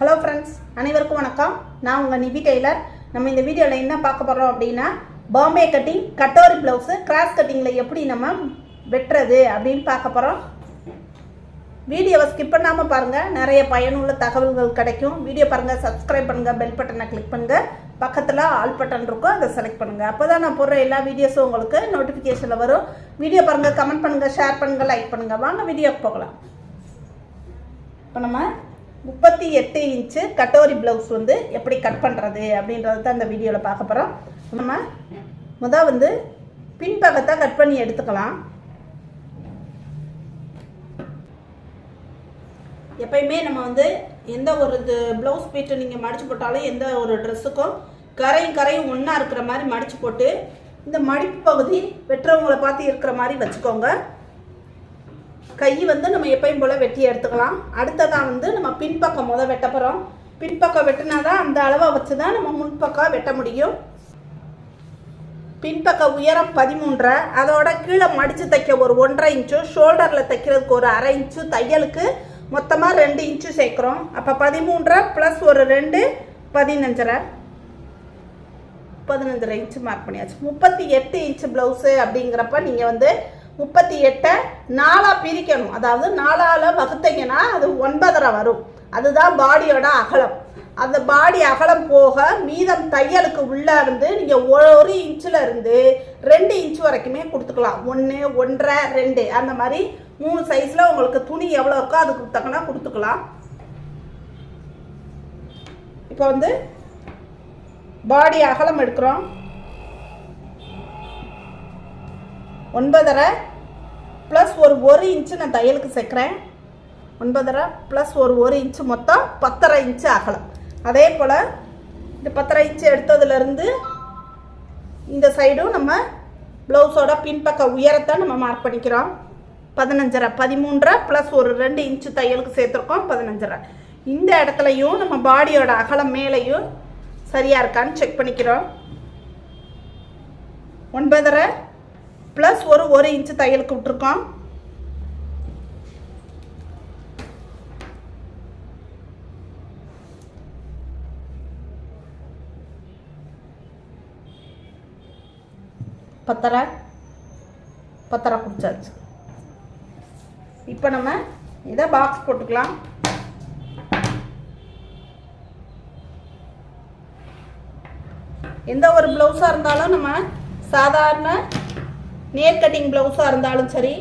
Hello friends அனைவருக்கும் வணக்கம். நான் உங்கள் நிவி டெய்லர். நம்ம இந்த வீடியோவில் என்ன பார்க்க போகிறோம் அப்படின்னா Bombay cutting katori blouse cross கட்டிங்கில் எப்படி நம்ம வெட்டுறது அப்படின்னு பார்க்க போகிறோம் வீடியோவை ஸ்கிப் பண்ணாமல் பாருங்கள் நிறைய பயனுள்ள தகவல்கள் கிடைக்கும். வீடியோ பாருங்கள் சப்ஸ்கிரைப் பண்ணுங்கள் பெல் பட்டனை கிளிக் பண்ணுங்கள் பக்கத்தில் ஆல் பட்டன் இருக்கும் அதை செலக்ட் பண்ணுங்கள் அப்போ தான் நான் போடுற எல்லா வீடியோஸும் உங்களுக்கு நோட்டிஃபிகேஷனில் வரும். வீடியோ பாருங்கள் கமெண்ட் பண்ணுங்கள் ஷேர் பண்ணுங்கள் லைக் பண்ணுங்கள் வாங்க வீடியோக்கு போகலாம். இப்போ நம்ம முப்பத்தி எட்டு இன்ச்சு கட்டோரி ப்ளவுஸ் வந்து எப்படி கட் பண்ணுறது அப்படின்றது தான் இந்த வீடியோவில் பார்க்க போகிறோம் நம்ம முதல் வந்து பின்பக்கத்தை கட் பண்ணி எடுத்துக்கலாம். எப்பயுமே நம்ம வந்து எந்த ஒரு இது ப்ளவுஸ் பீட்டு நீங்கள் மடித்து போட்டாலும் எந்த ஒரு ட்ரெஸ்ஸுக்கும் கரையும் கரையும் ஒன்றா இருக்கிற மாதிரி மடித்து போட்டு இந்த மடிப்பு பகுதி வெட்டுறவங்களை பார்த்து இருக்கிற மாதிரி வச்சுக்கோங்க. கை வந்து நம்ம எப்பயும் போல் வெட்டி எடுத்துக்கலாம். அடுத்ததாக வந்து நம்ம பின்பக்கம் முத வெட்ட போகிறோம் பின்பக்கம் வெட்டினா தான் அந்த அளவை வச்சு தான் நம்ம முன்பக்கம் வெட்ட முடியும். பின்பக்க உயரம் பதிமூன்றரை. அதோட கீழே மடித்து தைக்க ஒரு ஒன்றரை இன்ச்சு ஷோல்டரில் தைக்கிறதுக்கு ஒரு அரை இன்ச்சு தையலுக்கு மொத்தமாக ரெண்டு இன்ச்சு சேர்க்குறோம். அப்போ பதிமூன்றரை ப்ளஸ் ஒரு ரெண்டு பதினஞ்சரை. பதினஞ்சரை இன்ச்சு மார்க் பண்ணியாச்சு. முப்பத்தி எட்டு இன்ச்சு ப்ளவுஸு அப்படிங்கிறப்ப நீங்கள் வந்து முப்பத்தி எட்டை நாலாக பிரிக்கணும். அதாவது நாலால் வகுத்தீங்கன்னா அது ஒன்பதரை வரும். அதுதான் பாடியோட அகலம். அந்த பாடி அகலம் போக மீதம் தையலுக்கு உள்ளே இருந்து நீங்கள் ஒரு இன்ச்சில் இருந்து ரெண்டு இன்ச் வரைக்குமே கொடுத்துக்கலாம். ஒன்று ஒன்றரை ரெண்டு. அந்த மாதிரி மூணு சைஸில் உங்களுக்கு துணி எவ்வளோ இருக்கோ அதுக்கு தக்கனா கொடுத்துக்கலாம். இப்போ வந்து பாடி அகலம் எடுக்கிறோம். ஒன்பதரை ப்ளஸ் ஒரு ஒரு இன்ச்சு நான் தையலுக்கு சேர்க்குறேன். ஒன்பதரை ப்ளஸ் ஒரு ஒரு இன்ச்சு மொத்தம் பத்தரை இன்ச்சு அகலம். அதே போல் இந்த பத்தரை இன்ச்சு எடுத்ததுலேருந்து இந்த சைடும் நம்ம ப்ளவுஸோட பின்பக்க உயரத்தை நம்ம மார்க் பண்ணிக்கிறோம். பதினஞ்சரை பதிமூன்றரை ப்ளஸ் ஒரு ரெண்டு இன்ச்சு தையலுக்கு சேர்த்துருக்கோம் பதினஞ்சரை. இந்த இடத்துலையும் நம்ம பாடியோட அகலம் மேலேயும் சரியாக இருக்கான்னு செக் பண்ணிக்கிறோம். ஒன்பதரை ப்ளஸ் ஒரு ஒரு இன்ச்சு தையலுக்கு விட்டுருக்கோம். பத்தரை. பத்தரை குடிச்சாச்சு இப்போ நம்ம இதை பாக்ஸ் போட்டுக்கலாம். எந்த ஒரு ப்ளவுஸாக இருந்தாலும் நம்ம சாதாரண நேர் கட்டிங் ப்ளவுஸாக இருந்தாலும் சரி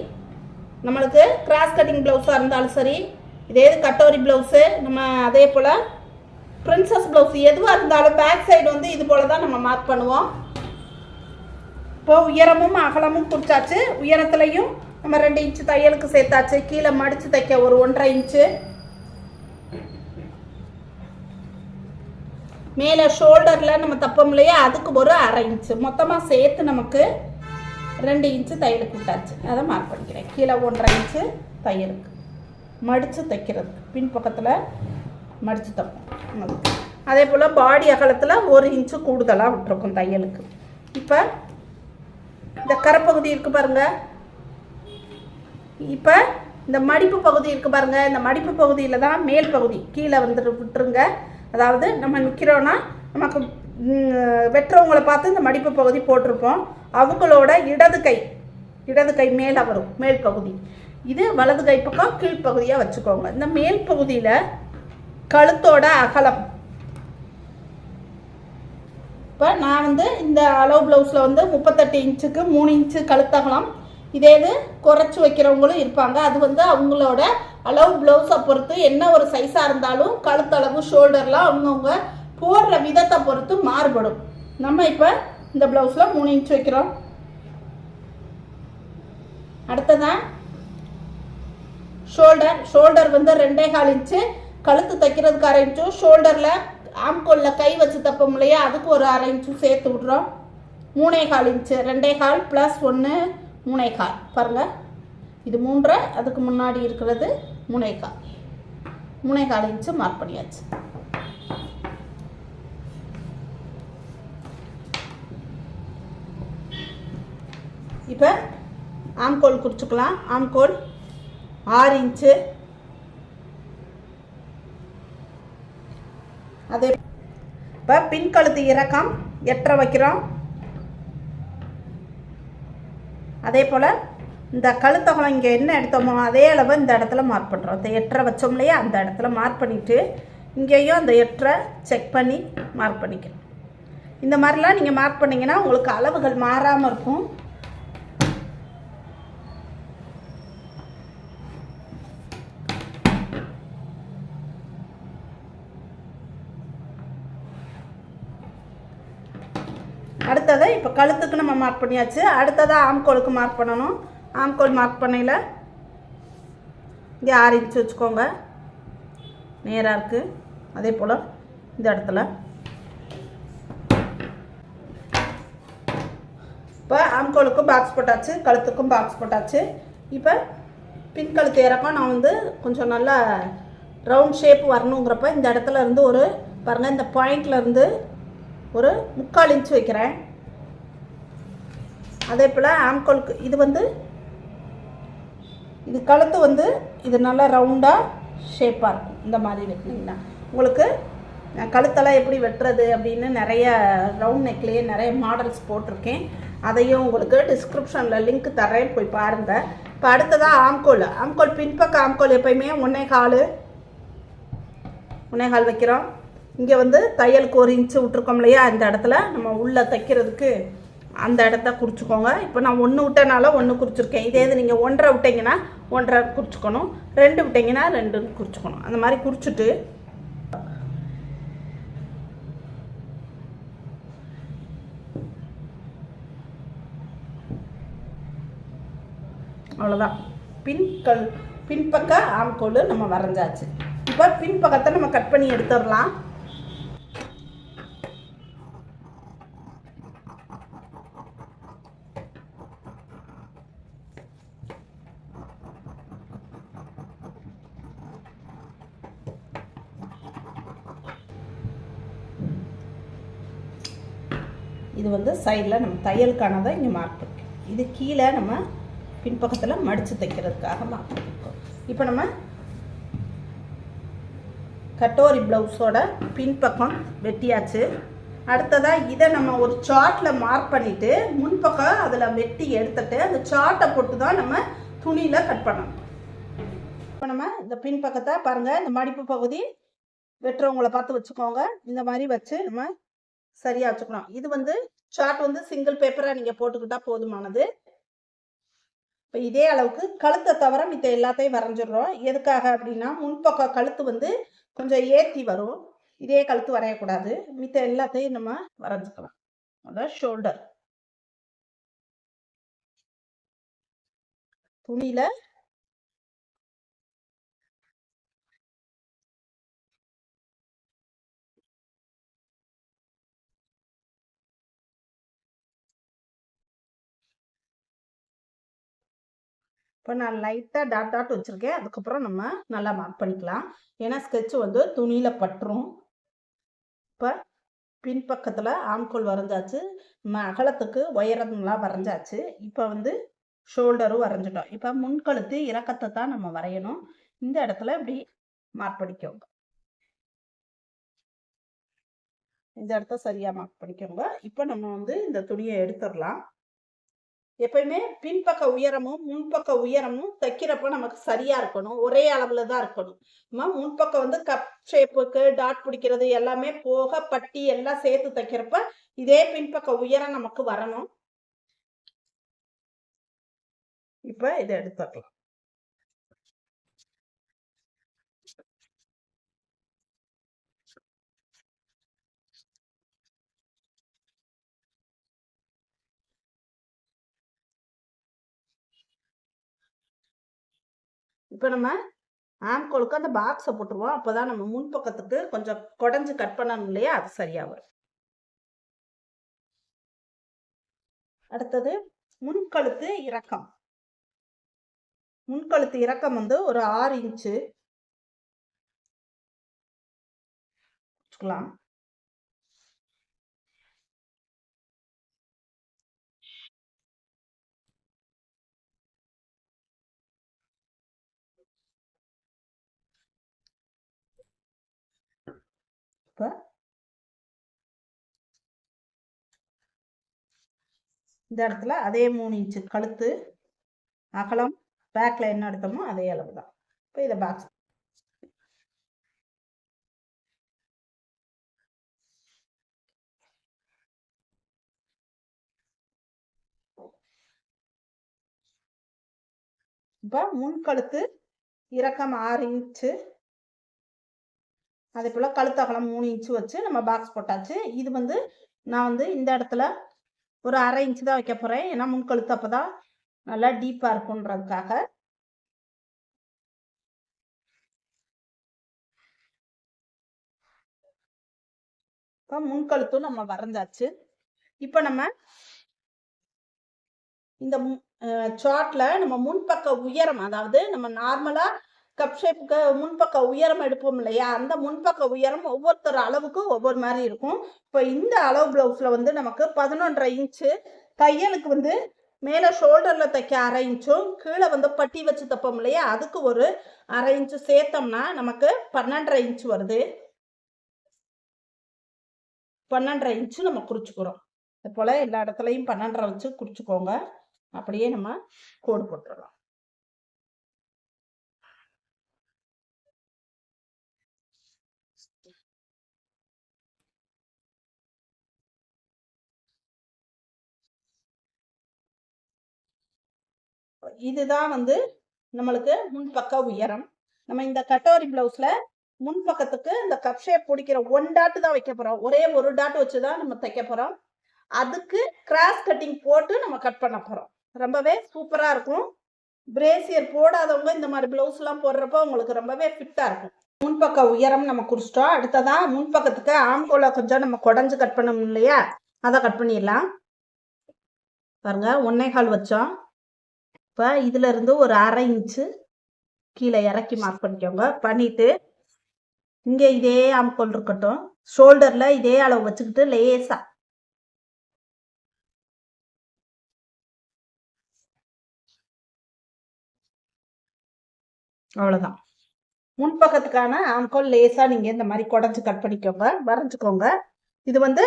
நம்மளுக்கு கிராஸ் கட்டிங் ப்ளவுஸாக இருந்தாலும் சரி இதே இது கட்டோரி ப்ளவுஸு நம்ம அதே போல் பிரின்சஸ் ப்ளவுஸ் எதுவாக இருந்தாலும் பேக் சைடு வந்து இது போல் தான் நம்ம மார்க் பண்ணுவோம். இப்போ உயரமும் அகலமும் குறிச்சாச்சு உயரத்துலையும் நம்ம ரெண்டு இன்ச்சு தையலுக்கு சேர்த்தாச்சு. கீழே மடித்து தைக்க ஒரு ஒன்றரை இன்ச்சு மேலே ஷோல்டரில் நம்ம தப்போம் இல்லையா? அதுக்கு ஒரு அரை இன்ச்சு மொத்தமாக சேர்த்து நமக்கு ரெண்டு இன்ச்சு தையலுக்கு விட்டாச்சு. அதை மார்க் பண்ணிக்கிறேன். கீழே ஒன்றரை இன்ச்சு தையலுக்கு மடித்து தைக்கிறது பின்பக்கத்தில் மடித்து தைப்போம். அதுக்கு. அதே போல் பாடி அகலத்தில் ஒரு இன்ச்சு கூடுதலாக விட்டுருக்கும் தையலுக்கு. இப்போ இந்த கரைப்பகுதி இருக்குது பாருங்கள் இப்போ இந்த மடிப்பு பகுதி இருக்குது பாருங்கள் இந்த மடிப்பு பகுதியில் தான் மேல் பகுதி கீழே வந்துட்டு விட்டுருங்க. அதாவது நம்ம நிற்கிறோன்னா நமக்கு வெட்டுறவங்களை பார்த்து இந்த மடிப்பு பகுதி போட்டிருப்போம். அவங்களோட இடது கை இடது கை மேலே வரும் மேல் பகுதி. இது வலது கை பக்கம் கீழ்ப்பகுதியாக வச்சுக்கோங்க. இந்த மேல் பகுதியில் கழுத்தோட அகலம். இப்போ நான் வந்து இந்த அளவு ப்ளவுஸில் வந்து முப்பத்தெட்டு இன்ச்சுக்கு மூணு இன்ச்சு கழுத்தகலம் இதே இது குறைச்சி வைக்கிறவங்களும் இருப்பாங்க. அது வந்து அவங்களோட அளவு ப்ளவுஸை பொறுத்து என்ன ஒரு சைஸாக இருந்தாலும் கழுத்தளவு ஷோல்டர்லாம் அவங்கவுங்க போடுற விதத்தை பொறுத்து மாறுபடும். நம்ம இப்போ இந்த ப்ளவுஸில் மூணு இன்ச் வைக்கிறோம். அடுத்ததான் ஷோல்டர் ஷோல்டர் வந்து ரெண்டே கால் இன்ச்சு கழுத்து தைக்கிறதுக்கு அரை இன்ச்சும் ஷோல்டரில் ஆம்கோலில் கை வச்சு தப்போம் இல்லையா? அதுக்கு ஒரு அரை இன்ச்சும் சேர்த்து விட்றோம். மூணே கால் இன்ச்சு ரெண்டே கால் ப்ளஸ் ஒன்று மூணே கால். பாருங்கள் இது மூன்றரை அதுக்கு முன்னாடி இருக்கிறது மூணே கால். மூணே கால் இன்ச்சு மார்க் பண்ணியாச்சு. இப்போ ஆம்கோல் குறிச்சுக்கலாம் ஆம்கோல் ஆறு இன்ச்சு. அதே இப்போ பின் கழுத்து இறக்கம் எட்டரை வைக்கிறோம். அதே போல் இந்த கழுத்தகலம் இங்கே என்ன எடுத்தோமோ அதே அளவு இந்த இடத்துல மார்க் பண்ணுறோம் இந்த எட்டரை வச்சோம் இல்லையா? அந்த இடத்துல மார்க் பண்ணிவிட்டு இங்கேயும் அந்த எட்டரை செக் பண்ணி மார்க் பண்ணிக்கணும். இந்த மாதிரிலாம் நீங்கள் மார்க் பண்ணிங்கன்னா உங்களுக்கு அளவுகள் மாறாமல் இருக்கும் அடுத்ததை இப்போ கழுத்துக்கு நம்ம மார்க் பண்ணியாச்சு. அடுத்ததாக ஆம்கோலுக்கு மார்க் பண்ணணும். ஆம்கோல் மார்க் பண்ணையில் இங்கே ஆறு இன்ச்சு வச்சுக்கோங்க. நேராக இருக்குது அதே போல் இந்த இடத்துல. இப்போ ஆம்கோலுக்கும் பாக்ஸ் போட்டாச்சு. கழுத்துக்கும் பாக்ஸ் போட்டாச்சு. இப்போ பின் கழுத்து இறக்கம் நான் வந்து கொஞ்சம் நல்லா ரவுண்ட் ஷேப் வரணுங்கிறப்ப இந்த இடத்துல இருந்து ஒரு பாருங்கள் இந்த பாயிண்ட்லேருந்து ஒரு முக்கால் இன்ச் வைக்கிறேன். அதே போல் ஆம்கோலுக்கு இது வந்து இது கழுத்து வந்து இது நல்லா ரவுண்டாக ஷேப்பாக இருக்கும். இந்த மாதிரி வெட்டினீங்கன்னா உங்களுக்கு கழுத்தெல்லாம் எப்படி வெட்டுறது அப்படின்னு நிறைய ரவுண்ட் நெக்லேயே நிறைய மாடல்ஸ் போட்டிருக்கேன். அதையும் உங்களுக்கு டிஸ்கிரிப்ஷனில் லிங்க் தரேன் போய் பாருங்கள் இப்போ அடுத்ததாக ஆம்கோல். ஆம்கோல் பின்பக்க ஆம்கோல் எப்பயுமே ஒன்றே கால் ஒன்றே கால் வைக்கிறோம். இங்கே வந்து தையலுக்கு ஒரு இன்ச்சு விட்ருக்கோம் இல்லையா? இந்த இடத்துல நம்ம உள்ளே தைக்கிறதுக்கு. அந்த இடத்த குறிச்சிக்கோங்க. இப்போ நான் ஒன்று விட்டனால ஒன்று குறிச்சிருக்கேன். இதே இது நீங்கள் ஒன்றரை விட்டீங்கன்னா ஒன்றரை குறிச்சிக்கணும். ரெண்டு விட்டீங்கன்னா ரெண்டுன்னு குறிச்சிக்கணும். அந்த மாதிரி குறிச்சிட்டு அவ்வளோதான் பின்கல் பின்பக்க ஆம்கோல் நம்ம வரைஞ்சாச்சு. இப்போ பின்பக்கத்தை நம்ம கட் பண்ணி எடுத்துடலாம் இது வந்து சைடில் நம்ம தையலுக்கானதை இங்கே மார்க் பண்ணிக்கணும். இது கீழே நம்ம பின்பக்கத்தில் மடித்து தைக்கிறதுக்காக மார்க் பண்ணிக்கோம் இப்போ நம்ம கட்டோரி ப்ளவுஸோட பின்பக்கம் வெட்டியாச்சு. அடுத்ததாக இதை நம்ம ஒரு சார்ட்டில் மார்க் பண்ணிவிட்டு முன்பக்கம் அதில் வெட்டி எடுத்துட்டு அந்த சார்ட்டை போட்டு தான் நம்ம துணியில் கட் பண்ணணும். இப்போ நம்ம இந்த பின்பக்கத்தை பாருங்கள் இந்த மடிப்பு பகுதி. வெட்டுறவங்களை பார்த்து வச்சுக்கோங்க. இந்த மாதிரி வச்சு நம்ம சரியாக வச்சுக்கணும். இது வந்து சார்ட் வந்து சிங்கிள் பேப்பராக நீங்கள் போட்டுக்கிட்டா போதுமானது. இப்போ இதே அளவுக்கு கழுத்தை தவிர மித்த எல்லாத்தையும் வரைஞ்சிடுறோம். எதுக்காக அப்படின்னா முன்பக்கம் கழுத்து வந்து கொஞ்சம் ஏற்றி வரும். இதே கழுத்து வரையக்கூடாது. மித்த எல்லாத்தையும் நம்ம வரைஞ்சிக்கலாம். அதான் ஷோல்டர் துணியில் இப்போ நான் லைட்டாக டாட் டாட் வச்சுருக்கேன். அதுக்கப்புறம் நம்ம நல்லா மார்க் பண்ணிக்கலாம். ஏன்னா ஸ்கெட்ச் வந்து துணியில் பட்டுரும். இப்போ பின்பக்கத்தில் ஆம்கோல் வரைஞ்சாச்சு. நம்ம அகலத்துக்கு உயரம்லாம் வரைஞ்சாச்சு. இப்போ வந்து ஷோல்டரும் வரைஞ்சிட்டோம். இப்போ முன்கழுத்து இறக்கத்தை தான் நம்ம வரையணும். இந்த இடத்துல இப்படி மார்க் பண்ணிக்கோங்க. இந்த இடத்த சரியாக மார்க் பண்ணிக்கோங்க. இப்போ நம்ம வந்து இந்த துணியை எடுத்துடலாம். எப்பயுமே பின்பக்க உயரமும் முன்பக்க உயரமும் தைக்கிறப்ப நமக்கு சரியா இருக்கணும். ஒரே அளவுல தான் இருக்கணும். நம்ம முன்பக்கம் வந்து கப் ஷேப்புக்கு டாட் பிடிக்கிறது எல்லாமே போக பட்டி எல்லாம் சேர்த்து தைக்கிறப்ப இதே பின்பக்க உயரம் நமக்கு வரணும். இப்ப இதை எடுத்துக்கலாம். இப்போ நம்ம ஆம்கோலுக்கு அந்த பாக்ஸை போட்டுருவோம். அப்போ தான் நம்ம முன்பக்கத்துக்கு கொஞ்சம் குடஞ்சி கட் பண்ணணும் இல்லையா? அது சரியாக வரும் அடுத்தது முன்கழுத்து இறக்கம். முன்கழுத்து இறக்கம் வந்து ஒரு ஆறு இன்ச்சு. வச்சுக்கலாம் இப்போ இந்த இடத்துல அதே மூணு இன்ச்சு கழுத்து அகலம் பேக்கில் என்ன எடுத்தோமோ அதே அளவு தான் இப்போ இதை பாக்ஸ் இப்போ முன்கழுத்து இறக்கம் ஆறு இன்ச்சு அதே போல் கழுத்து அகலம் மூணு இன்ச்சு வச்சு நம்ம பாக்ஸ் போட்டாச்சு. இது வந்து நான் வந்து இந்த இடத்துல ஒரு அரை இன்ச்சு தான் வைக்க போகிறேன் ஏன்னா முன்கழுத்து அப்போ தான் நல்லா டீப்பாக இருக்குன்றதுக்காக இப்போ முன்கழுத்தும் நம்ம வரைஞ்சாச்சு. இப்போ நம்ம இந்த சார்ட்ல நம்ம முன்பக்க உயரம் அதாவது நம்ம நார்மலா கப் ஷேப்புக்கு முன்பக்க உயரம் எடுப்போம் இல்லையா? அந்த முன்பக்க உயரம் ஒவ்வொருத்தர் அளவுக்கும் ஒவ்வொரு மாதிரி இருக்கும். இப்போ இந்த அளவு ப்ளவுஸில் வந்து நமக்கு பதினொன்றரை இன்ச்சு தையலுக்கு வந்து மேலே ஷோல்டரில் தைக்க அரை இன்ச்சும் கீழே வந்து பட்டி வச்சு தைப்போம் இல்லையா? அதுக்கு ஒரு அரை இன்ச்சு சேர்த்தோம்னா நமக்கு பன்னெண்டரை இன்ச்சு வருது. பன்னெண்டரை இன்ச்சு நம்ம குறிச்சுக்கிறோம். இது போல் எல்லா இடத்துலையும் பன்னெண்டரை வச்சு குறிச்சுக்கோங்க. அப்படியே நம்ம கோடு போட்டுடலாம். இதுதான் வந்து நம்மளுக்கு முன்பக்க உயரம். நம்ம இந்த கட்டோரி பிளவுஸில் முன்பக்கத்துக்கு இந்த கப் ஷேப் பிடிக்கிற ஒன் டாட்டு தான் வைக்க போகிறோம் ஒரே ஒரு டாட் வச்சு தான் நம்ம தைக்க போகிறோம் அதுக்கு கிராஸ் கட்டிங் போட்டு நம்ம கட் பண்ண போகிறோம் ரொம்பவே சூப்பராக இருக்கும். பிரேசியர் போடாதவங்க இந்த மாதிரி பிளவுஸ்லாம் போடுறப்போ உங்களுக்கு ரொம்பவே ஃபிட்டாக இருக்கும். முன்பக்க உயரம் நம்ம குறிச்சிட்டோம் அடுத்ததான் முன்பக்கத்துக்கு ஆம்கோலை கொஞ்சம் நம்ம குடஞ்சு கட் பண்ணணும் இல்லையா? அதை கட் பண்ணிடலாம். பாருங்க ஒன்னே கால் வச்சோம். இப்போ இதுல இருந்து ஒரு அரை இன்ச்சு கீழே இறக்கி மார்க் பண்ணிக்கோங்க. பண்ணிட்டு இங்கே இதே ஆம்கோல் இருக்கட்டும். ஷோல்டரில் இதே அளவு வச்சுக்கிட்டு லேசா அவ்வளோதான் முன்பக்கத்துக்கான ஆம்கோல் லேசாக நீங்கள் இந்த மாதிரி குடஞ்சி கட் பண்ணிக்கோங்க. வரைஞ்சிக்கோங்க. இது வந்து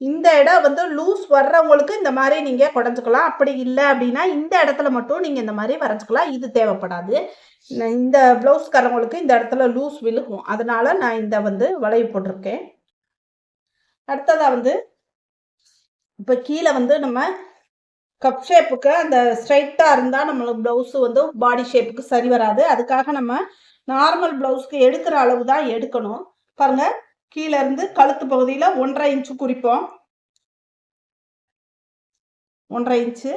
இந்த இடம் வந்து லூஸ் வர்றவங்களுக்கு இந்த மாதிரி நீங்கள் குடஞ்சிக்கலாம். அப்படி இல்லை அப்படின்னா இந்த இடத்துல மட்டும் நீங்கள் இந்த மாதிரி வரைஞ்சிக்கலாம். இது தேவைப்படாது. இந்த ப்ளவுஸ்காரவங்களுக்கு இந்த இடத்துல லூஸ் விழுகும். அதனால நான் இந்த வந்து வளைவு போட்டிருக்கேன். அடுத்ததாக வந்து இப்போ கீழே வந்து நம்ம கப் ஷேப்புக்கு அந்த ஸ்ட்ரைட்டாக இருந்தால் நம்மளுக்கு ப்ளவுஸு வந்து பாடி ஷேப்புக்கு சரி வராது. அதுக்காக நம்ம நார்மல் ப்ளவுஸ்க்கு எடுக்கிற அளவு தான் எடுக்கணும். பாருங்கள் கீழே இருந்து கழுத்து பகுதியில் ஒன்றரை இன்ச்சு குறிப்போம். ஒன்றரை இன்ச்சு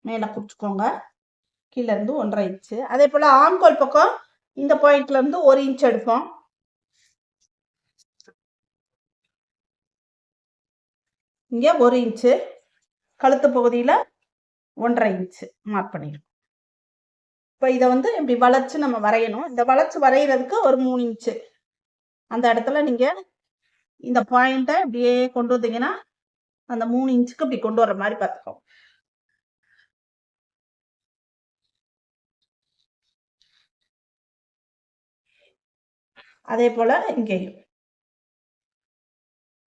மேலே குறிச்சிக்கோங்க. கீழே இருந்து ஒன்றரை இன்ச்சு. அதே போல் ஆம்கோல் பக்கம் இந்த பாயிண்ட்ல இருந்து ஒரு இன்ச் எடுப்போம். இங்கே ஒரு இன்ச்சு. கழுத்து பகுதியில் ஒன்றரை இன்ச்சு மார்க் பண்ணிடுவோம். இப்போ இதை வந்து இப்படி வளைச்சு நம்ம வரையணும். இந்த வளைச்சு வரைகிறதுக்கு ஒரு மூணு இன்ச்சு. அந்த இடத்துல நீங்கள் இந்த பாயிண்ட்டை இப்படியே கொண்டு வந்தீங்கன்னா அந்த மூணு இன்ச்சுக்கு இப்படி கொண்டு வர மாதிரி பார்த்துக்கோங்க. அதே போல் இங்கேயும்.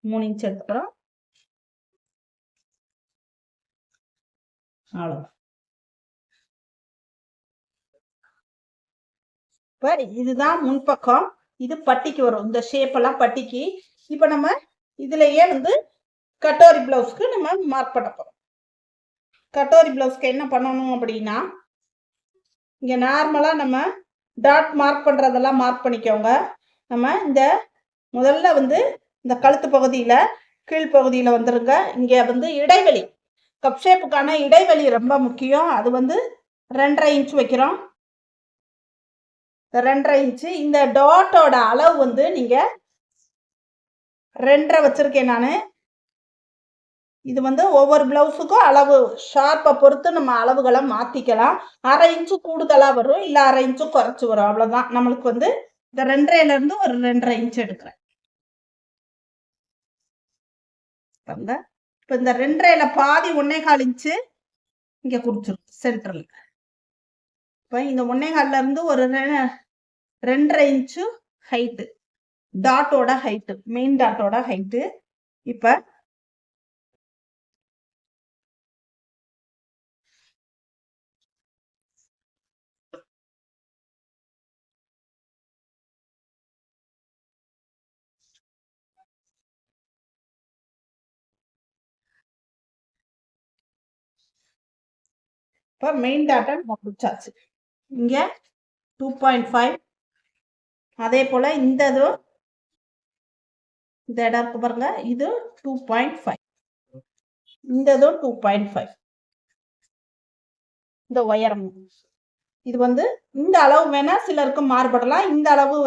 மூணு இன்ச் எடுத்துக்கிறோம். அவ்வளோ இப்போ இதுதான் முன்பக்கம் இது பட்டிக்கு வரும். இந்த ஷேப் எல்லாம் பட்டிக்கு. இப்போ நம்ம இதுலயே வந்து கட்டோரி பிளவுஸ்க்கு நம்ம மார்க் பண்ண போறோம். கட்டோரி பிளவுஸ்க்கு என்ன பண்ணணும் அப்படின்னா இங்க நார்மலா நம்ம டாட் மார்க் பண்றதெல்லாம் மார்க் பண்ணிக்கோங்க. நம்ம இந்த முதல்ல வந்து இந்த கழுத்து பகுதியில கீழ்ப்பகுதியில வந்துருங்க. இங்க வந்து இடைவெளி. கப் ஷேப்புக்கான இடைவெளி ரொம்ப முக்கியம். அது வந்து ரெண்டரை இன்ச் வைக்கிறோம். ரெண்டரை இன்ச்சு. இந்த டாட்டோட அளவு வந்து நீங்கள் ரெண்டரை வச்சுருக்கேன் நான். இது வந்து ஒவ்வொரு பிளவுஸுக்கும் அளவு ஷார்ப்பை பொறுத்து நம்ம அளவுகளை மாற்றிக்கலாம் அரை இன்ச்சு கூடுதலாக வரும் இல்லை அரை இன்ச்சு குறைச்சி வரும். அவ்வளோதான் நம்மளுக்கு வந்து இந்த ரெண்டரைலேருந்து ஒரு ரெண்டரை இன்ச் எடுக்கிறேன். இப்போ இந்த ரெண்டரையில் பாதி ஒன்னே கால் இன்ச்சு இங்கே குடிச்சிரும் சென்டரில். இப்போ இந்த முன்னே இருந்து ஒரு ரெண்டரை இன்ச்சு ஹைட்டு டாட்டோட ஹைட்டு மெயின் டாட்டோட ஹைட்டு இப்போ இப்போ மெயின் டாட்டா முடிச்சாச்சு. பிடிச்சாச்சு இங்கே டூ பாயிண்ட் ஃபைவ் அதே போல் இந்த இதுவும் இந்த இடம் இருக்கு பாருங்க இது டூ பாயிண்ட் ஃபைவ் இந்த இதுவும் டூ பாயிண்ட் ஃபைவ் இந்த உயரம் இது வந்து இந்த அளவு வேணா சிலருக்கு மாறுபடலாம். இந்த அளவு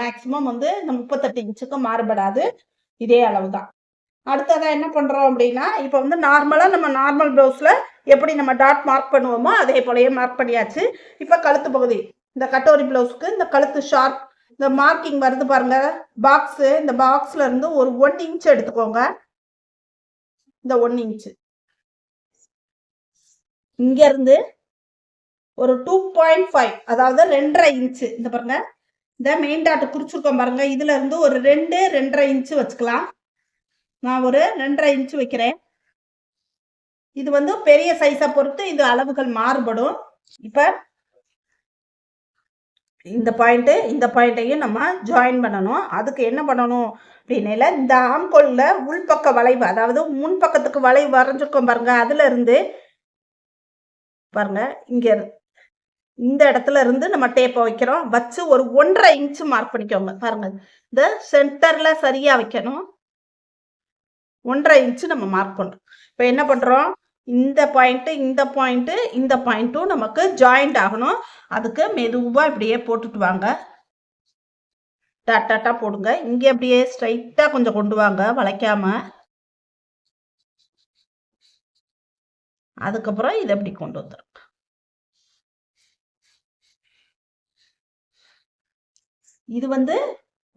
மேக்சிமம் வந்து இந்த முப்பத்தெட்டு இன்ச்சுக்கு மாறுபடாது. இதே அளவு தான் அடுத்ததான் என்ன பண்ணுறோம் அப்படின்னா இப்போ வந்து நார்மலாக நம்ம நார்மல் ப்ளவுஸில் எப்படி நம்ம டாட் மார்க் பண்ணுவோமோ அதே போலயே மார்க் பண்ணியாச்சு. இப்போ கழுத்து பகுதி இந்த கட்டோரி ப்ளவுஸ்க்கு இந்த கழுத்து ஷார்ப் இந்த மார்க்கிங் வருது பாருங்க பாக்ஸ் இந்த பாக்ஸ்ல இருந்து ஒரு ஒன் இன்ச் எடுத்துக்கோங்க. இந்த ஒன் இன்ச் இங்க இருந்து ஒரு டூ பாயிண்ட் ஃபைவ் அதாவது ரெண்டரை இன்ச்சு இந்த பாருங்க இந்த மெயின் டாட் குறிச்சிருக்கோம் பாருங்க இதுல இருந்து ஒரு ரெண்டு ரெண்டரை இன்ச்சு வச்சுக்கலாம். நான் ஒரு ரெண்டரை இன்ச்சு வைக்கிறேன். இது வந்து பெரிய சைஸை பொறுத்து இது அளவுகள் மாறுபடும். இப்போ இந்த பாயிண்ட்டு இந்த பாயிண்ட்டையும் நம்ம ஜாயின் பண்ணணும். அதுக்கு என்ன பண்ணணும் அப்படின்னால இந்த ஆம்கோல்ல உள்பக்க வளைவு அதாவது முன்பக்கத்துக்கு வளைவு வரைஞ்சிருக்கோம் பாருங்க அதுல இருந்து பாருங்க இங்க இரு- இந்த இடத்துல இருந்து நம்ம டேப்பை வைக்கிறோம். வச்சு ஒரு ஒன்றரை இன்ச் மார்க் பண்ணிக்கோங்க பாருங்க. இந்த சென்டர்ல சரியா வைக்கணும். ஒன்றரை இன்ச் நம்ம மார்க் பண்றோம் இப்போ என்ன பண்றோம்? இந்த பாயிண்ட்டு இந்த பாயிண்ட்டு இந்த பாயிண்ட்டும் நமக்கு ஜாயிண்ட் ஆகணும். அதுக்கு மெதுவாக இப்படியே போட்டுட்டு வாங்க. டாட்டாட்டா போடுங்க. இங்கே அப்படியே ஸ்ட்ரைட்டாக கொஞ்சம் கொண்டு வாங்க வளைக்காம. அதுக்கப்புறம் இதை இப்படி கொண்டு வந்துடும் இது வந்து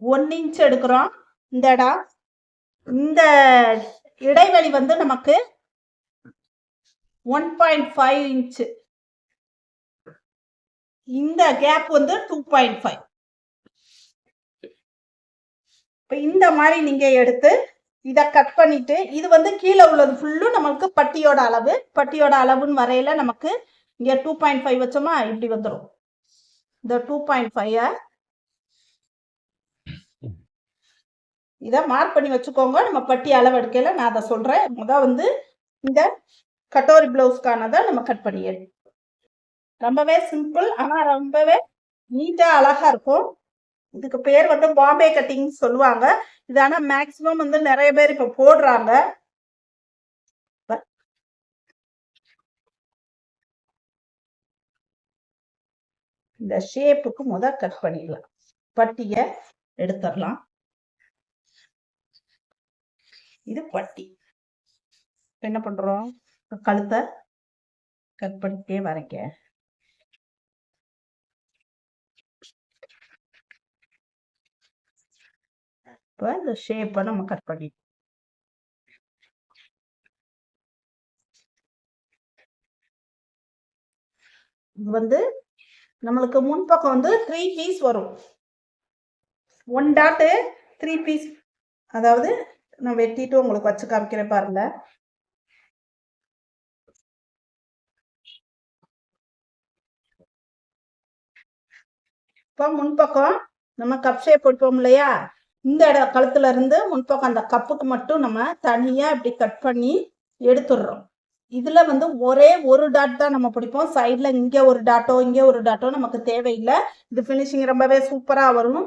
ஒன் இன்ச் எடுக்கிறோம். இந்த இடம் இந்த இடைவெளி வந்து நமக்கு ஒன் பாயிண்ட் ஃபைவ் இன்ச்சு இந்த கேப் வந்து டூ பாயிண்ட் ஃபைவ் இப்போ இந்த மாதிரி நீங்க எடுத்து இதை கட் பண்ணிட்டு இது வந்து கீழே உள்ளது ஃபுல்லும் நமக்கு பட்டியோட அளவு பட்டியோட அளவுன்னு வரையில நமக்கு இங்க டூ பாயிண்ட் ஃபைவ் வச்சோமா இப்படி வந்துடும் இந்த டூ பாயிண்ட் ஃபைவ் இதை மார்க் பண்ணி வச்சுக்கோங்க. நம்ம பட்டி அளவு எடுக்கல நான் அதை சொல்றேன். முத வந்து இந்த கட்டோரி பிளவுஸ்க்கானதை நம்ம கட் பண்ணிடு ரொம்பவே சிம்பிள் ஆனால் ரொம்பவே நீட்டாக அழகா இருக்கும். இதுக்கு பேர் வந்து பாம்பே கட்டிங் சொல்லுவாங்க. இது ஆனால் மேக்சிமம் வந்து நிறைய பேர் இப்போ போடுறாங்க. இந்த ஷேப்புக்கு முத கட் பண்ணிடலாம். பட்டிய எடுத்துடலாம். இது பட்டி. என்ன பண்றோம்? கழுத்தை கட் பண்ணிட்டே வரைக்க இப்போ இந்த ஷேப்பை நம்ம கட் பண்ணி இது வந்து நம்மளுக்கு முன்பக்கம் வந்து த்ரீ பீஸ் வரும். ஒன் டாட்டு த்ரீ பீஸ் அதாவது நான் வெட்டிட்டு உங்களுக்கு வச்சு காமிக்கிறேன் பாருங்க. இப்போ முன்பக்கம் நம்ம கப் ஷேப் போட்டுப்போம் இல்லையா? இந்த இட கழுத்துல இருந்து முன்பக்கம் அந்த கப்புக்கு மட்டும் நம்ம தனியாக இப்படி கட் பண்ணி எடுத்துடுறோம். இதில் வந்து ஒரே ஒரு டாட் தான் நம்ம பிடிப்போம். சைடில் இங்கே ஒரு டாட்டோ இங்கே ஒரு டாட்டோ நமக்கு தேவையில்லை. இது ஃபினிஷிங் ரொம்பவே சூப்பராக வரும்.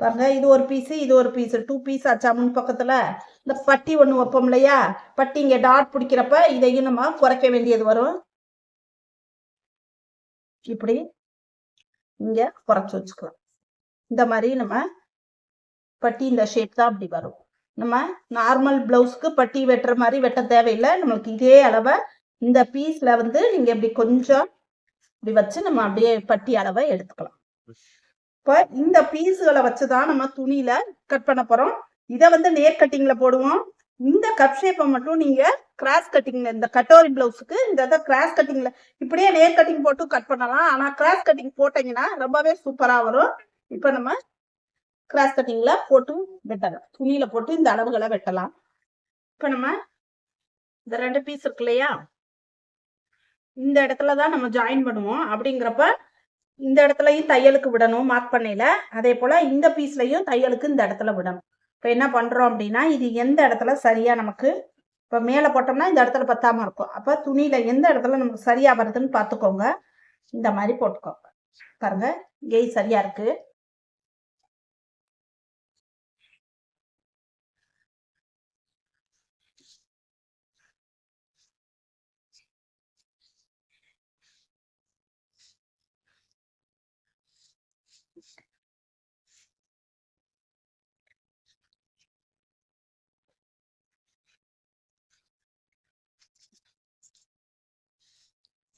பாருங்க இது ஒரு பீஸு இது ஒரு பீஸு டூ பீஸ் ஆச்சா முன் பக்கத்தில் இந்த பட்டி ஒன்று வைப்போம் இல்லையா? பட்டி இங்கே டாட் பிடிக்கிறப்ப இதையும் நம்ம குறைக்க வேண்டியது வரும். இப்படி இங்கே குறைச்சி வச்சுக்கலாம் இந்த மாதிரி நம்ம பட்டி இந்த ஷேப் தான் அப்படி வரும். நம்ம நார்மல் பிளவுஸ்க்கு பட்டி வெட்டுற மாதிரி வெட்ட தேவையில்லை. நம்மளுக்கு இதே அளவை இந்த பீஸில் வந்து நீங்கள் இப்படி கொஞ்சம் இப்படி வச்சு நம்ம அப்படியே பட்டி அளவை எடுத்துக்கலாம். இப்போ இந்த பீஸுகளை வச்சுதான் நம்ம துணியில் கட் பண்ண போகிறோம் இதை வந்து நேர் கட்டிங்கில் போடுவோம். இந்த கப் ஷேப்பை மட்டும் நீங்கள் கிராஸ் கட்டிங்ல இந்த கட்டோரி பிளவுஸுக்கு இந்த இதை கிராஸ் கட்டிங்ல இப்படியே நேர் கட்டிங் போட்டு கட் பண்ணலாம். ஆனா கிராஸ் கட்டிங் போட்டீங்கன்னா ரொம்பவே சூப்பரா வரும். இப்போ நம்ம கிராஸ் கட்டிங்ல போட்டு வெட்டலாம். துணியில போட்டு இந்த அளவுகளை வெட்டலாம். இப்ப நம்ம இந்த ரெண்டு பீஸ் இருக்கு இல்லையா? இந்த இடத்துல தான் நம்ம ஜாயின் பண்ணுவோம். அப்படிங்கிறப்ப இந்த இடத்துலயும் தையலுக்கு விடணும் மார்க் பண்ணையில. அதே போல இந்த பீஸ்லயும் தையலுக்கு இந்த இடத்துல விடணும். இப்போ என்ன பண்றோம் அப்படின்னா இது எந்த இடத்துல சரியா நமக்கு இப்போ மேலே போட்டோம்னா இந்த இடத்துல பத்தாமல் இருக்கும். அப்போ துணியில் எந்த இடத்துல நமக்கு சரியாக வருதுன்னு பார்த்துக்கோங்க. இந்த மாதிரி போட்டுக்கோங்க. பாருங்கள் இங்கேயும் சரியாக இருக்குது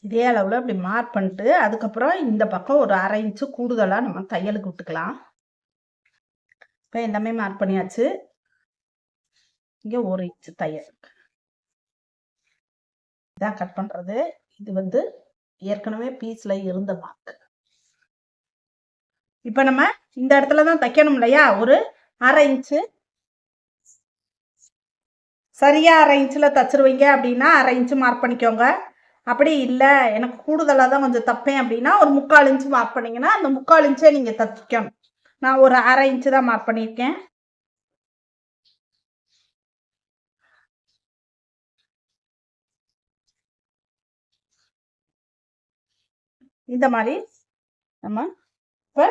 இதே அளவில் இப்படி மார்க் பண்ணிட்டு அதுக்கப்புறம் இந்த பக்கம் ஒரு அரை இன்ச்சு கூடுதலாக நம்ம தையலுக்கு விட்டுக்கலாம். இப்போ எல்லாமே மார்க் பண்ணியாச்சு. இங்கே ஒரு இன்ச்சு தையல். இதான் கட் பண்ணுறது இது வந்து ஏற்கனவே பீஸில் இருந்த மார்க் இப்போ நம்ம இந்த இடத்துல தான் தைக்கணும் இல்லையா? ஒரு அரை இன்ச்சு சரியா அரை இன்ச்சில் தச்சிருவீங்க அப்படின்னா அரை இன்ச்சு மார்க் பண்ணிக்கோங்க. அப்படி இல்லை எனக்கு கூடுதலாக தான் கொஞ்சம் தப்பேன் அப்படின்னா ஒரு முக்கால் இன்ச்சு மார்க் பண்ணீங்கன்னா அந்த முக்கால் இன்ச்சே நீங்கள் தச்சுக்கணும் நான் ஒரு அரை இன்ச்சு தான் மார்க் பண்ணியிருக்கேன். இந்த மாதிரி நம்ம இப்போ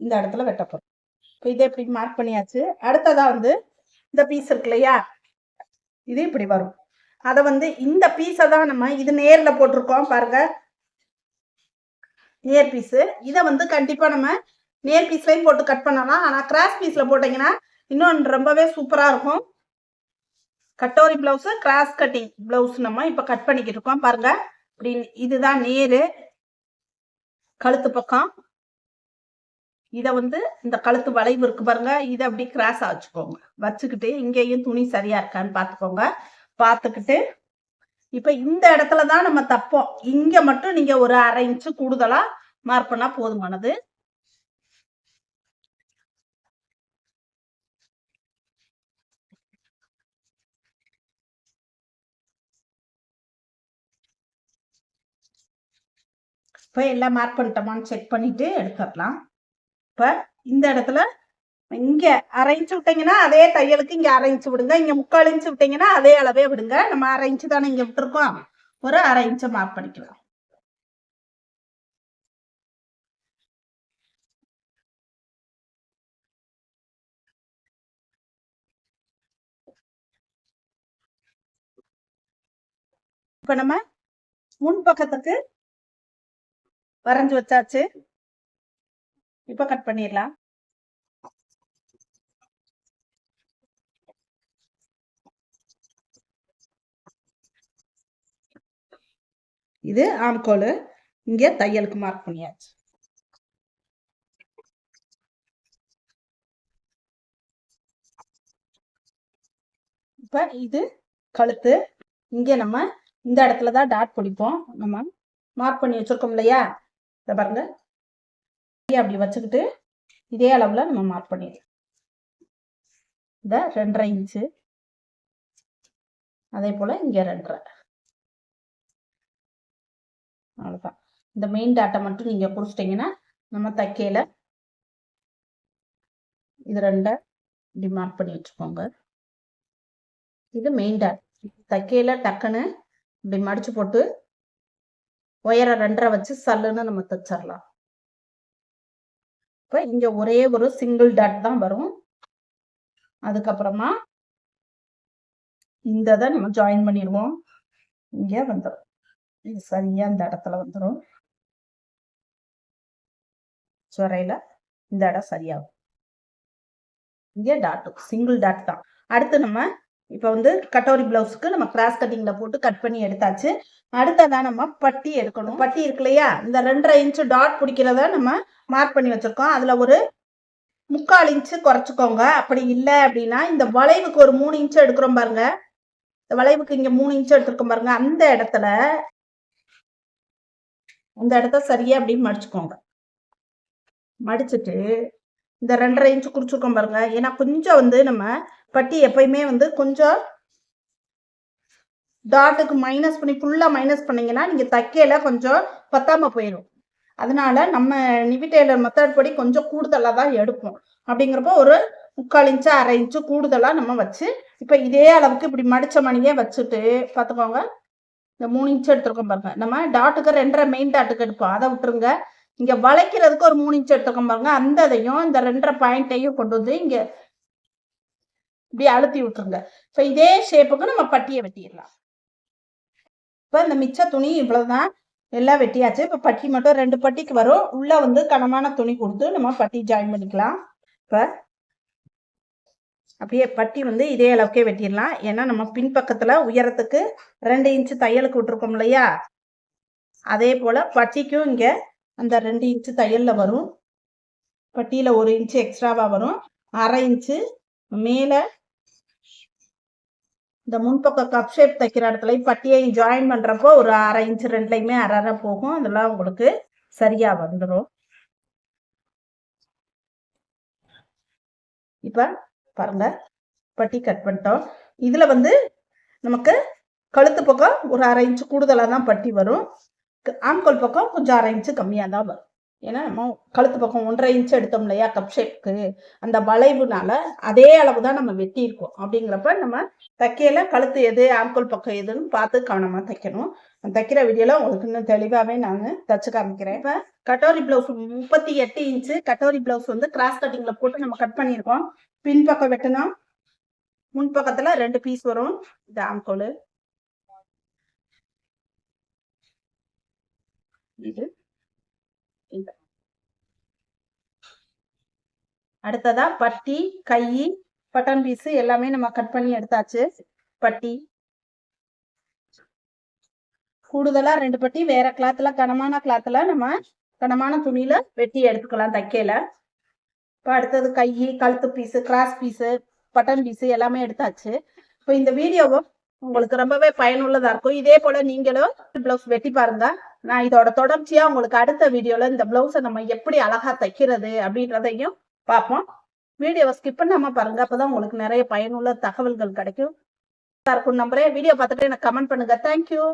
இந்த இடத்துல வெட்ட போகிறோம் இப்போ இதை இப்படி மார்க் பண்ணியாச்சு. அடுத்ததாக வந்து இந்த பீஸ் இருக்கு இல்லையா? இது இப்படி வரும். அதை வந்து இந்த பீஸை தான் நம்ம இது நேரில் போட்டிருக்கோம் பாருங்க. நேர் பீஸு இதை வந்து கண்டிப்பாக நம்ம நேர் பீஸ்லையும் போட்டு கட் பண்ணலாம். ஆனால் கிராஸ் பீஸில் போட்டிங்கன்னா இன்னும் ரொம்பவே சூப்பராக இருக்கும். Katori blouse cross cutting blouse நம்ம இப்போ கட் பண்ணிக்கிட்டு இருக்கோம் பாருங்க. இப்படி இதுதான் நேரு. கழுத்து பக்கம். இதை வந்து இந்த கழுத்து வளைவு இருக்கு பாருங்க. இதை அப்படி கிராஸ் வச்சுக்கோங்க. வச்சுக்கிட்டு இங்கேயும் துணி சரியா இருக்கான்னு பார்த்துக்கோங்க. பார்த்துக்கிட்டு இப்போ இந்த இடத்துல தான் நம்ம தப்போம். இங்கே மட்டும் நீங்கள் ஒரு அரை இன்ச்சு கூடுதலாக மார்க் பண்ணால் போதுமானது இப்போ எல்லாம் மார்க் பண்ணிட்டோமான்னு செக் பண்ணிட்டு எடுத்துடலாம். இப்போ இந்த இடத்துல இங்க அரைஞ்சு விட்டீங்கன்னா அதே தையலுக்கு இங்க அரைஞ்சு விடுங்க. இங்க முக்கால் இன்ச்சு விட்டீங்கன்னா அதே அளவே விடுங்க. நம்ம அரைஞ்சு இன்ச்சு தானே இங்க விட்டுருக்கோம். ஒரு அரை இன்ச்சு மார்க் பண்ணிக்கலாம். இப்ப நம்ம முன் பக்கத்துக்கு வரைஞ்சு வச்சாச்சு. இப்ப கட் பண்ணிடலாம். இது ஆம்கோல் இங்க தையலுக்கு மார்க் பண்ணியாச்சு. இப்ப இது கழுத்து. இங்க நம்ம இந்த இடத்துல தான் டாட் பிடிப்போம். நம்ம மார்க் பண்ணி வச்சிருக்கோம் இல்லையா? இதை பாருங்க. அப்படி வச்சுக்கிட்டு இதே அளவுல நம்ம மார்க் பண்ணிடலாம். இந்த ரெண்டரை இன்ச்சு. அதே போல இங்க ரெண்டரை. அவ்வளோதான் இந்த மெயின் டாட்டை மட்டும் நீங்க குறிச்சிட்டிங்கன்னா நம்ம தைக்கையில இது ரெண்டை டிமார்க் பண்ணி வச்சுக்கோங்க. இது மெயின் டாட் தைக்கையில டக்குன்னு இப்படி மடிச்சு போட்டு உயரம் ரெண்டரை வச்சு சல்லுன்னு நம்ம தைச்சிடலாம். இப்போ இங்க ஒரே ஒரு சிங்கிள் டாட் தான் வரும். அதுக்கப்புறமா இந்த இதை நம்ம ஜாயின் பண்ணிடுவோம். இங்கே வந்துடும் இது சரியா இந்த இடத்துல வந்துடும் சொரையில இந்த இடம் சரியாகும். இங்கே டாட்டு சிங்கிள் டாட் தான். அடுத்து நம்ம இப்போ வந்து கட்டோரி பிளவுஸ்க்கு நம்ம கிராஸ் கட்டிங்கில் போட்டு கட் பண்ணி எடுத்தாச்சு. அடுத்ததான் நம்ம பட்டி எடுக்கணும். பட்டி இருக்கு இல்லையா? இந்த ரெண்டரை இன்ச்சு டாட் பிடிக்கிறத நம்ம மார்க் பண்ணி வச்சிருக்கோம். அதில் ஒரு முக்கால் இன்ச்சு குறைச்சிக்கோங்க. அப்படி இல்லை அப்படின்னா இந்த வளைவுக்கு ஒரு மூணு இன்ச்சு எடுக்கிறோம் பாருங்க. இந்த வளைவுக்கு இங்கே மூணு இன்ச்சு எடுத்துருக்கோம் பாருங்க. அந்த இடத்துல அந்த இடத்த சரியா அப்படின்னு மடிச்சுக்கோங்க. மடிச்சுட்டு இந்த ரெண்டரை இன்ச்சு குறிச்சிருக்கோம் பாருங்க. ஏன்னா கொஞ்சம் வந்து நம்ம பட்டி எப்பயுமே வந்து கொஞ்சம் டாட்டுக்கு மைனஸ் பண்ணி ஃபுல்லாக மைனஸ் பண்ணீங்கன்னா நீங்கள் தைக்கையில கொஞ்சம் பத்தாம போயிடும் அதனால நம்ம நிவி டெய்லர் மெத்தட் படி கொஞ்சம் கூடுதலாக தான் எடுப்போம். அப்படிங்கிறப்போ ஒரு முக்கால் இன்ச்சு அரை இன்ச்சு கூடுதலாக நம்ம வச்சு இப்போ இதே அளவுக்கு இப்படி மடிச்ச மணியே வச்சுட்டு பார்த்துக்கோங்க இந்த மூணு இன்ச் எடுத்துருக்கோம் பாருங்க. நம்ம டாட்டுக்கு ரெண்டரை மெயின் டாட்டுக்கு எடுப்போம். அதை விட்டுருங்க. இங்கே வளைக்கிறதுக்கு ஒரு மூணு இன்ச் எடுத்துருக்கோம் பாருங்க. அந்த இதையும் இந்த ரெண்டரை பாயிண்ட்டையும் கொண்டு வந்து இங்கே இப்படி அழுத்தி விட்டுருங்க. இப்போ இதே ஷேப்புக்கு நம்ம பட்டியை வெட்டிடலாம். இப்போ இந்த மிச்ச துணி இவ்வளவுதான். எல்லாம் வெட்டியாச்சு. இப்போ பட்டி மட்டும் ரெண்டு பட்டிக்கு வரும். உள்ள வந்து கனமான துணி கொடுத்து நம்ம பட்டி ஜாயின் பண்ணிக்கலாம். இப்போ அப்படியே பட்டி வந்து இதே அளவுக்கே வெட்டிடலாம். ஏன்னா நம்ம பின்பக்கத்தில் உயரத்துக்கு ரெண்டு இன்ச்சு தையலுக்கு விட்டுருக்கோம் இல்லையா? அதே போல் பட்டிக்கும் இங்கே அந்த ரெண்டு இன்ச்சு தையலில் வரும். பட்டியில் ஒரு இன்ச்சு எக்ஸ்ட்ராவாக வரும். அரை இன்ச்சு மேலே இந்த முன்பக்கம் கப் ஷேப் தைக்கிற இடத்துல பட்டியை ஜாயின் பண்ணுறப்போ ஒரு அரை இன்ச்சு ரெண்டுலையுமே அரை அரை போகும். அதெல்லாம் உங்களுக்கு சரியாக வந்துடும் இப்போ பாருங்க. பட்டி கட் பண்ணிட்டோம். இதில் வந்து நமக்கு கழுத்து பக்கம் ஒரு அரை இன்ச்சு கூடுதலாக தான் பட்டி வரும். ஆம்கோல் பக்கம் கொஞ்சம் அரை இன்ச்சு கம்மியாக தான் வரும். ஏன்னா நம்ம கழுத்து பக்கம் ஒன்றரை இன்ச்சு எடுத்தோம் இல்லையா கப் ஷேப்க்கு அந்த வளைவுனால அதே அளவு தான் நம்ம வெட்டியிருக்கோம். அப்படிங்கிறப்ப நம்ம தைக்கையில கழுத்து எது ஆம்கோல் பக்கம் எதுன்னு பார்த்து கவனமாக தைக்கணும். நான் தைக்கிற வீடியோல உங்களுக்கு இன்னும் தெளிவாகவே நான் தச்சு காமிக்கிறேன். இப்போ கட்டோரி பிளவுஸ் முப்பத்தி எட்டு இன்ச்சு கட்டோரி பிளவுஸ் வந்து கிராஸ் கட்டிங்கில் போட்டு நம்ம கட் பண்ணியிருக்கோம். பின்பக்கம் வெட்டணும் முன்பக்கத்துல ரெண்டு பீஸ் வரும். இது ஆம்கோல் இது. இந்த. அடுத்ததா பட்டி கை பட்டன் பீஸ் எல்லாமே நம்ம கட் பண்ணி எடுத்தாச்சு. பட்டி. கூடுதலா ரெண்டு பட்டி வேற கிளாத்ல கனமான கிளாத்ல நம்ம கனமான துணியில வெட்டி எடுத்துக்கலாம் தைக்கையில. இப்போ அடுத்தது கை கழுத்து piece cross piece button piece எல்லாமே எடுத்தாச்சு. இப்போ இந்த வீடியோவும் உங்களுக்கு ரொம்பவே பயனுள்ளதாக இருக்கும். இதே போல நீங்களும் பிளவுஸ் வெட்டி பாருங்க. நான் இதோட தொடர்ச்சியாக உங்களுக்கு அடுத்த வீடியோவில் இந்த பிளவுஸை நம்ம எப்படி அழகா தைக்கிறது அப்படின்றதையும் பார்ப்போம். வீடியோவை ஸ்கிப் பண்ணாம பாருங்க. அப்பதான் உங்களுக்கு நிறைய பயனுள்ள தகவல்கள் கிடைக்கும். இருக்கும் நம்புறேன் வீடியோ பார்த்துட்டு எனக்கு கமெண்ட் பண்ணுங்க. தேங்க்யூ